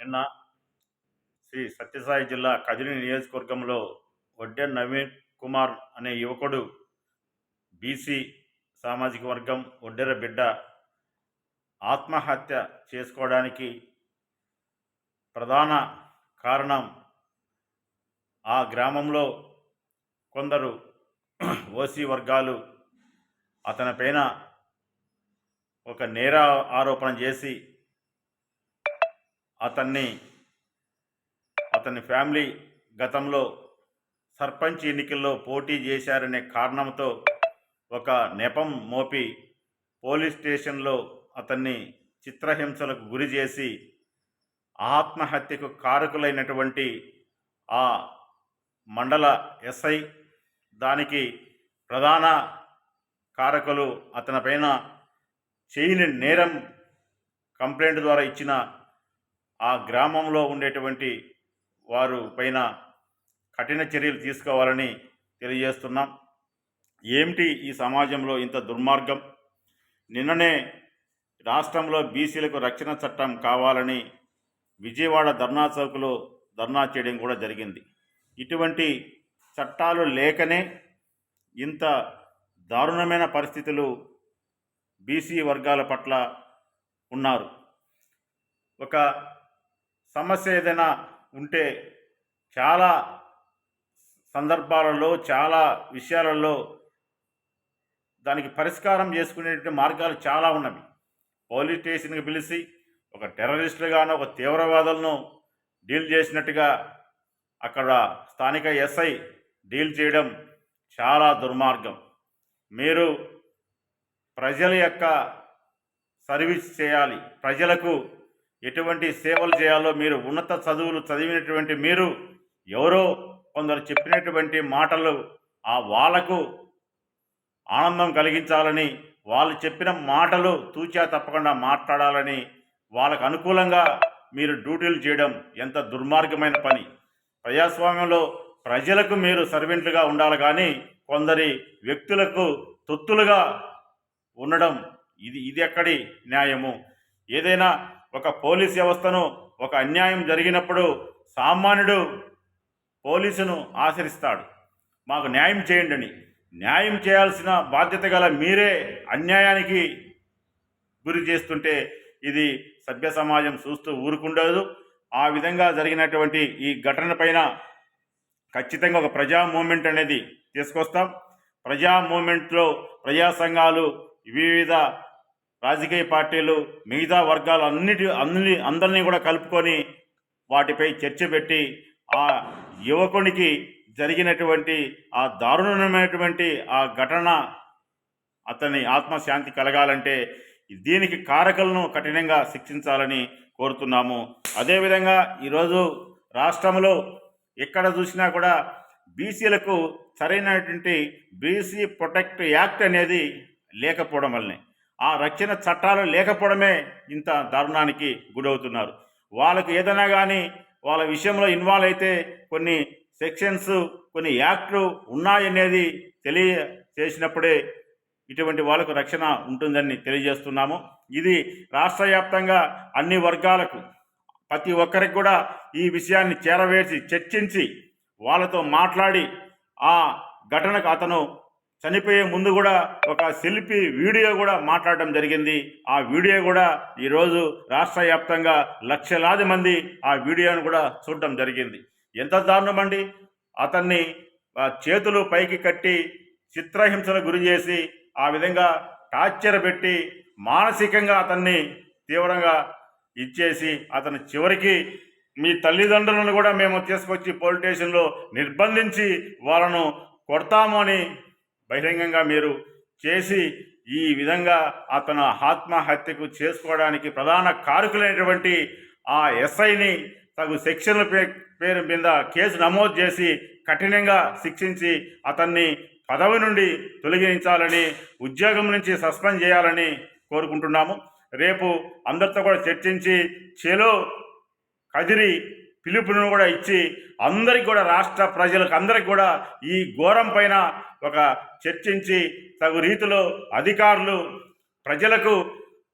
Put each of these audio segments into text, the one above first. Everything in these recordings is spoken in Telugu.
నిన్న శ్రీ సత్యసాయి జిల్లా కదిరి నియోజకవర్గంలో వడ్డే నవీన్ కుమార్ అనే యువకుడు బీసీ సామాజిక వర్గం ఒడ్డెర బిడ్డ ఆత్మహత్య చేసుకోవడానికి ప్రధాన కారణం ఆ గ్రామంలో కొందరు ఓసీ వర్గాలు అతనిపైన ఒక నేర ఆరోపణ చేసి అతన్ని అతని ఫ్యామిలీ గతంలో సర్పంచ్ ఎన్నికల్లో పోటీ చేశారనే కారణంతో ఒక నెపం మోపి పోలీస్ స్టేషన్లో అతన్ని చిత్రహింసలకు గురి చేసి ఆత్మహత్యకు కారకులైనటువంటి ఆ మండల ఎస్ఐ దానికి ప్రధాన కారకులు అతనిపైన చేయని నేరం కంప్లైంట్ ద్వారా ఇచ్చిన ఆ గ్రామంలో ఉండేటువంటి వారు పైన కఠిన చర్యలు తీసుకోవాలని తెలియజేస్తున్నాం. ఏమిటి ఈ సమాజంలో ఇంత దుర్మార్గం? నిన్ననే రాష్ట్రంలో బీసీలకు రక్షణ చట్టం కావాలని విజయవాడ ధర్నా చౌక్లో ధర్నా చేయడం కూడా జరిగింది. ఇటువంటి చట్టాలు లేకనే ఇంత దారుణమైన పరిస్థితులు బీసీ వర్గాల పట్ల ఉన్నారు. ఒక సమస్య ఏదైనా ఉంటే చాలా సందర్భాలలో చాలా విషయాలలో దానికి పరిష్కారం చేసుకునేటువంటి మార్గాలు చాలా ఉన్నవి. పోలీస్ స్టేషన్కి పిలిచి ఒక టెర్రరిస్టులుగాను ఒక తీవ్రవాదులను డీల్ చేసినట్టుగా అక్కడ స్థానిక ఎస్ఐ డీల్ చేయడం చాలా దుర్మార్గం. మీరు ప్రజల యొక్క సర్వీస్ చేయాలి. ప్రజలకు ఎటువంటి సేవలు చేయాలో మీరు ఉన్నత చదువులు చదివినటువంటి మీరు ఎవరో కొందరు చెప్పినటువంటి మాటలు ఆ వాళ్ళకు ఆనందం కలిగించాలని వాళ్ళు చెప్పిన మాటలు తూచా తప్పకుండా మాట్లాడాలని వాళ్ళకు అనుకూలంగా మీరు డ్యూటీలు చేయడం ఎంత దుర్మార్గమైన పని. ప్రజాస్వామ్యంలో ప్రజలకు మీరు సర్వెంట్లుగా ఉండాలి కానీ కొందరి వ్యక్తులకు తొత్తులుగా ఉండడం ఇది ఇది ఎక్కడి న్యాయము? ఏదైనా ఒక పోలీస్ వ్యవస్థను ఒక అన్యాయం జరిగినప్పుడు సామాన్యుడు పోలీసును ఆశ్రయిస్తాడు. మాకు న్యాయం చేయండి న్యాయం చేయాల్సిన బాధ్యత గల మీరే అన్యాయానికి గురి చేస్తుంటే ఇది సభ్య సమాజం చూస్తూ ఊరుకుండదు. ఆ విధంగా జరిగినటువంటి ఈ ఘటన పైన ఖచ్చితంగా ఒక ప్రజా మూమెంట్ అనేది తీసుకొస్తాం. ప్రజా మూమెంట్లో ప్రజా సంఘాలు వివిధ రాజకీయ పార్టీలు మిగతా వర్గాలు అన్నిటి అన్ని అందరినీ కూడా కలుపుకొని వాటిపై చర్చ పెట్టి ఆ యువకునికి జరిగినటువంటి ఆ దారుణమైనటువంటి ఆ ఘటన అతని ఆత్మశాంతి కలగాలంటే దీనికి కారకులను కఠినంగా శిక్షించాలని కోరుతున్నాము. అదేవిధంగా ఈరోజు రాష్ట్రంలో ఎక్కడ చూసినా కూడా బీసీలకు సరైనటువంటి బీసీ ప్రొటెక్ట్ యాక్ట్ అనేది లేకపోవడం వల్లనే. ఆ రక్షణ చట్టాలు లేకపోవడమే ఇంత దారుణానికి గురవుతున్నారు. వాళ్ళకు ఏదైనా కానీ వాళ్ళ విషయంలో ఇన్వాల్వ్ అయితే కొన్ని సెక్షన్స్ కొన్ని యాక్ట్లు ఉన్నాయనేది తెలియ చేసినప్పుడే ఇటువంటి వాళ్ళకు రక్షణ ఉంటుందని తెలియజేస్తున్నాము. ఇది రాష్ట్ర వ్యాప్తంగా అన్ని వర్గాలకు ప్రతి ఒక్కరికి కూడా ఈ విషయాన్ని చేరవేసి చర్చించి వాళ్ళతో మాట్లాడి ఆ ఘటనకు అతను చనిపోయే ముందు కూడా ఒక సెల్ఫీ వీడియో కూడా మాట్లాడడం జరిగింది. ఆ వీడియో కూడా ఈరోజు రాష్ట్ర వ్యాప్తంగా లక్షలాది మంది ఆ వీడియోను కూడా చూడడం జరిగింది. ఎంత దారుణం అండి? అతన్ని చేతులు పైకి కట్టి చిత్రహింసలు గురి చేసి ఆ విధంగా టార్చర్ పెట్టి మానసికంగా అతన్ని తీవ్రంగా ఇచ్చేసి అతను చివరికి మీ తల్లిదండ్రులను కూడా మేము తీసుకొచ్చి పోలీస్ స్టేషన్లో నిర్బంధించి వాళ్ళను కొడతాము అని బహిరంగంగా మీరు చేసి ఈ విధంగా అతను ఆత్మహత్యకు చేసుకోవడానికి ప్రధాన కారకులైనటువంటి ఆ ఎస్ఐని తగు శిక్షణ పే పేరు మీద కేసు నమోదు చేసి కఠినంగా శిక్షించి అతన్ని పదవి నుండి తొలగించాలని ఉద్యోగం నుంచి సస్పెండ్ చేయాలని కోరుకుంటున్నాము. రేపు అందరితో కూడా చర్చించి చెలో కదిరి పిలుపును కూడా ఇచ్చి అందరికి కూడా రాష్ట్ర ప్రజలకు అందరికి కూడా ఈ ఘోరం పైన ఒక చర్చించి తగు రీతిలో అధికారులు ప్రజలకు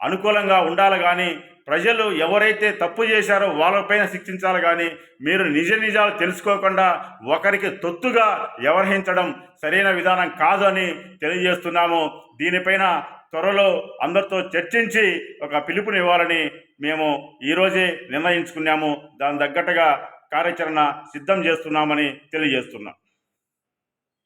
అనుకూలంగా ఉండాలి కానీ ప్రజలు ఎవరైతే తప్పు చేశారో వాళ్ళపైన శిక్షించాలి కానీ మీరు నిజ నిజాలు తెలుసుకోకుండా ఒకరికి తొత్తుగా వ్యవహరించడం సరైన విధానం కాదు అని తెలియజేస్తున్నాము. దీనిపైన త్వరలో అందరితో చర్చించి ఒక పిలుపునివ్వాలని మేము ఈరోజే నిర్ణయించుకున్నాము. దాని తగ్గట్టుగా కార్యాచరణ సిద్ధం చేస్తున్నామని తెలియజేస్తున్నాం.